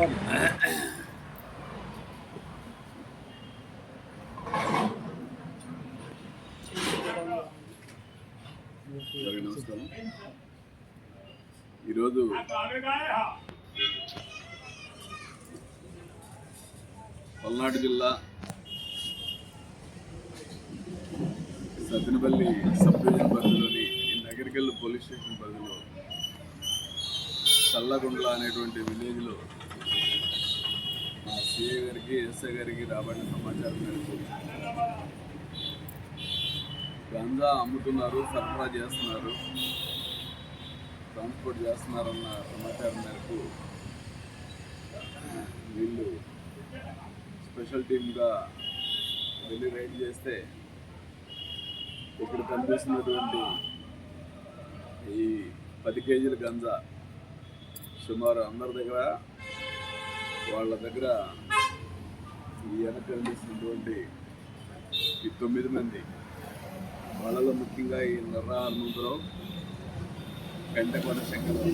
అందరికీ నమస్కారం ఈరోజు పల్నాడు జిల్లా సత్తినపల్లి సబ్ డివిజన్ పరిధిలోని ఈ పోలీస్ స్టేషన్ పరిధిలో చల్లగుండ్ల అనేటువంటి విలేజ్లో సిఐ గారికి ఎస్ఐ గారికి రాబడిన సమాచారం మేరకు గంజా అమ్ముతున్నారు సరఫరా చేస్తున్నారు ట్రాన్స్పోర్ట్ చేస్తున్నారన్న సమాచారం మేరకు వీళ్ళు స్పెషల్ టీమ్గా వెళ్ళి రైడ్ చేస్తే ఇక్కడ కనిపిస్తున్నటువంటి ఈ పది కేజీల గంజా సుమారు అందరి దగ్గర వాళ్ళ దగ్గర ఈ వెనక కనిపిస్తున్నటువంటి ఈ తొమ్మిది మంది వాళ్ళలో ముఖ్యంగా ఈ నర్రా హనుమంతరావు పెంటకొండ శంకరరావు.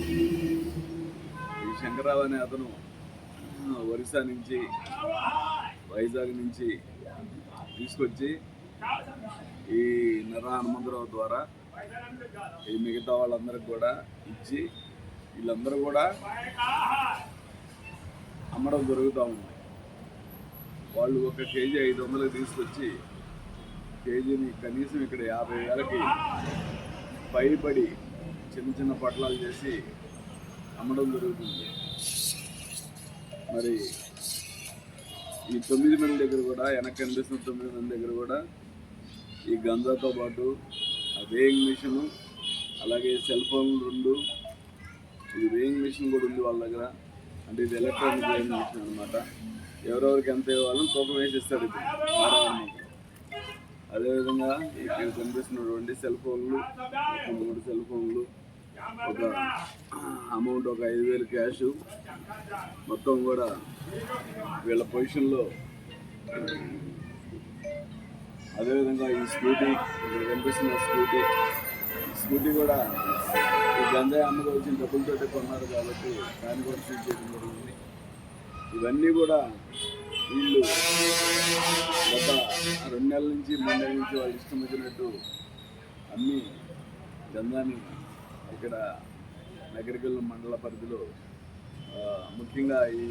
ఈ శంకరరావు అనే అతను ఒరిస్సా నుంచి వైజాగ్ నుంచి తీసుకొచ్చి ఈ నర్రా హనుమంతరావు ద్వారా ఈ మిగతా వాళ్ళందరికి కూడా ఇచ్చి వీళ్ళందరూ కూడా అమ్మడం జరుగుతూ ఉంది. వాళ్ళు ఒక కేజీ ఐదు వందలకు తీసుకొచ్చి కేజీని కనీసం ఇక్కడ యాభై వేలకి భయపడి చిన్న చిన్న పట్లాలు చేసి అమ్మడం జరుగుతుంది. మరి ఈ తొమ్మిది మంది దగ్గర కూడా వెనక్కి కనిపిస్తున్న తొమ్మిది మంది దగ్గర కూడా ఈ గంజాతో పాటు ఆ వేయింగ్ మిషను అలాగే సెల్ ఫోన్లు రెండు ఇది వేయింగ్ మిషన్ కూడా ఉంది వాళ్ళ దగ్గర. అంటే ఇది ఎలక్ట్రానిక్ వేయింగ్ మిషన్ అనమాట ఎవరెవరికి ఎంత ఇవ్వాలని తూకం వేసి ఇస్తాడు ఇప్పుడు అదేవిధంగా ఇక్కడ కనిపిస్తున్నటువంటి సెల్ ఫోన్లు మూడు సెల్ ఫోన్లు ఒక అమౌంట్ ఒక ఐదు వేలు క్యాష్. మొత్తం కూడా వీళ్ళ పొజిషన్లో. అదేవిధంగా ఈ స్కూటీ ఇక్కడ కనిపిస్తున్న స్కూటీ. స్కూటీ కూడా ఈ గంజాయి అమ్మగా వచ్చిన డబ్బులతోటి కొన్నారు కాబట్టి దాన్ని కూడా సీజ్ చేయడం జరుగుతుంది ఇవన్నీ కూడా వీళ్ళు గత రెండు నెలల నుంచి మూడు నెలల నుంచి వాళ్ళు ఇష్టం వచ్చినట్టు అన్ని గంధాన్ని ఇక్కడ నగరికల్ మండల పరిధిలో ముఖ్యంగా ఈ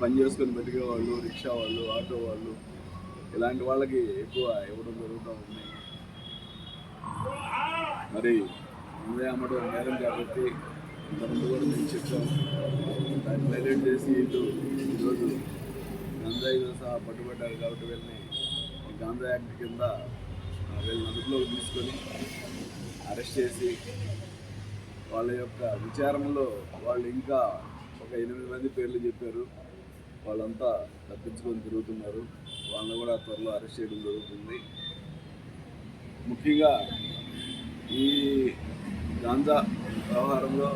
పని చేసుకొని బతికే వాళ్ళు రిక్షా వాళ్ళు ఆటో వాళ్ళు ఇలాంటి వాళ్ళకి ఎక్కువ ఇవ్వడం జరుగుతూ ఉంది. మరి ముందే అమ్మడం నేరం కాబట్టి ఇంతకుముందు కూడా మేము చెప్పాం హైలైట్ చేసి ఇటు ఈరోజు గంజాయితో సహా పట్టుబడ్డారు కాబట్టి వీళ్ళని గాంధా గాంజా యాక్ట్ కింద వీళ్ళని అదుపులోకి తీసుకొని అరెస్ట్ చేసి వాళ్ళ యొక్క విచారణలో వాళ్ళు ఇంకా ఒక ఎనిమిది మంది పేర్లు చెప్పారు. వాళ్ళంతా తప్పించుకొని తిరుగుతున్నారు. వాళ్ళని కూడా త్వరలో అరెస్ట్ చేయడం జరుగుతుంది. ముఖ్యంగా ఈ గాంజా వ్యవహారంలో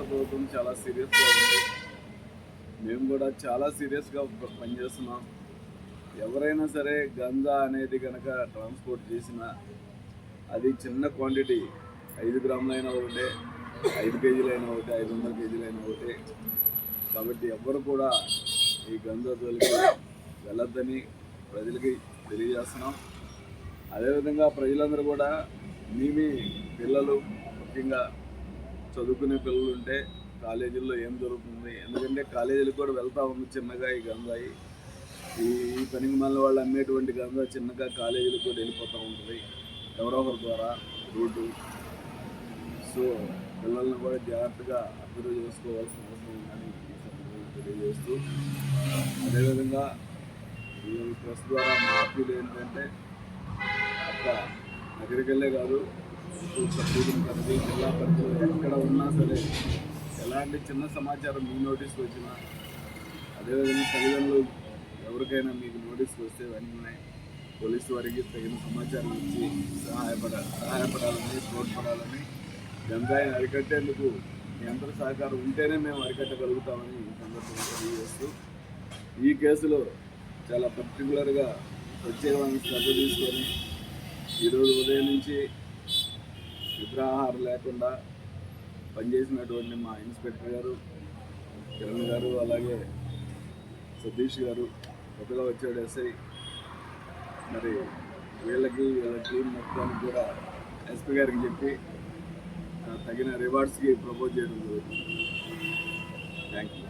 రాష్ట్ర ప్రభుత్వం చాలా సీరియస్గా ఉంది. మేము కూడా చాలా సీరియస్గా పనిచేస్తున్నాం ఎవరైనా సరే గంజా అనేది కనుక ట్రాన్స్పోర్ట్ చేసినా అది చిన్న క్వాంటిటీ ఐదు గ్రాములైనా ఒకటే ఐదు కేజీలైనా ఒకటే ఐదు వందల కేజీలైనా ఒకటే. కాబట్టి ఎవ్వరు కూడా ఈ గంజా జోలికి వెళ్ళొద్దని ప్రజలకి తెలియజేస్తున్నాం. అదేవిధంగా ప్రజలందరూ కూడా మీ మీ పిల్లలు ముఖ్యంగా చదువుకునే పిల్లలు ఉంటే కాలేజీల్లో ఏం జరుగుతుంది? ఎందుకంటే కాలేజీలకు కూడా వెళ్తా ఉంది చిన్నగా ఈ గంజాయి ఈ పనికి మళ్ళీ వాళ్ళు అమ్మేటువంటి గంజా చిన్నగా కాలేజీలకు కూడా వెళ్ళిపోతూ ఉంటుంది. ఎవరో ఒకరి ద్వారా రోడ్డు. సో పిల్లల్ని కూడా జాగ్రత్తగా అభివృద్ధి చేసుకోవాల్సిన అవసరం ఉందని ఈ సందర్భంగా తెలియజేస్తూ అదేవిధంగా ఈ ప్రెస్ ద్వారా మా అప్పీలు ఏంటంటే అక్కడ దగ్గరికి వెళ్ళే కాదు పరిధి జిల్లా ఎక్కడ ఉన్నా సరే ఎలాంటి చిన్న సమాచారం మీ నోటీస్ వచ్చినా అదేవిధంగా తల్లిదండ్రులు ఎవరికైనా మీకు నోటీస్ వస్తే వెంటనే పోలీసు వారికి తగిన సమాచారం ఇచ్చి సహాయపడ సహాయపడాలని తోడ్పడాలని గంజాయిని అరికట్టేందుకు మీ అందరి సహకారం ఉంటేనే మేము అరికట్టగలుగుతామని ఈ సందర్భంగా తెలియజేస్తూ ఈ కేసులో చాలా పర్టికులర్గా ప్రత్యేకమైన శ్రద్ధ తీసుకొని ఈరోజు ఉదయం నుంచి నిద్రాహారం లేకుండా పనిచేసినటువంటి మా ఇన్స్పెక్టర్ గారు కిరణ్ గారు అలాగే సతీష్ గారు కొత్తగా వచ్చాడు ఎస్ఐ. మరి వీళ్ళకి వీళ్ళ టీం మొత్తానికి కూడా ఎస్పీ గారికి చెప్పి తగిన రివార్డ్స్కి ప్రపోజ్ చేయడం జరుగుతుంది. Thank you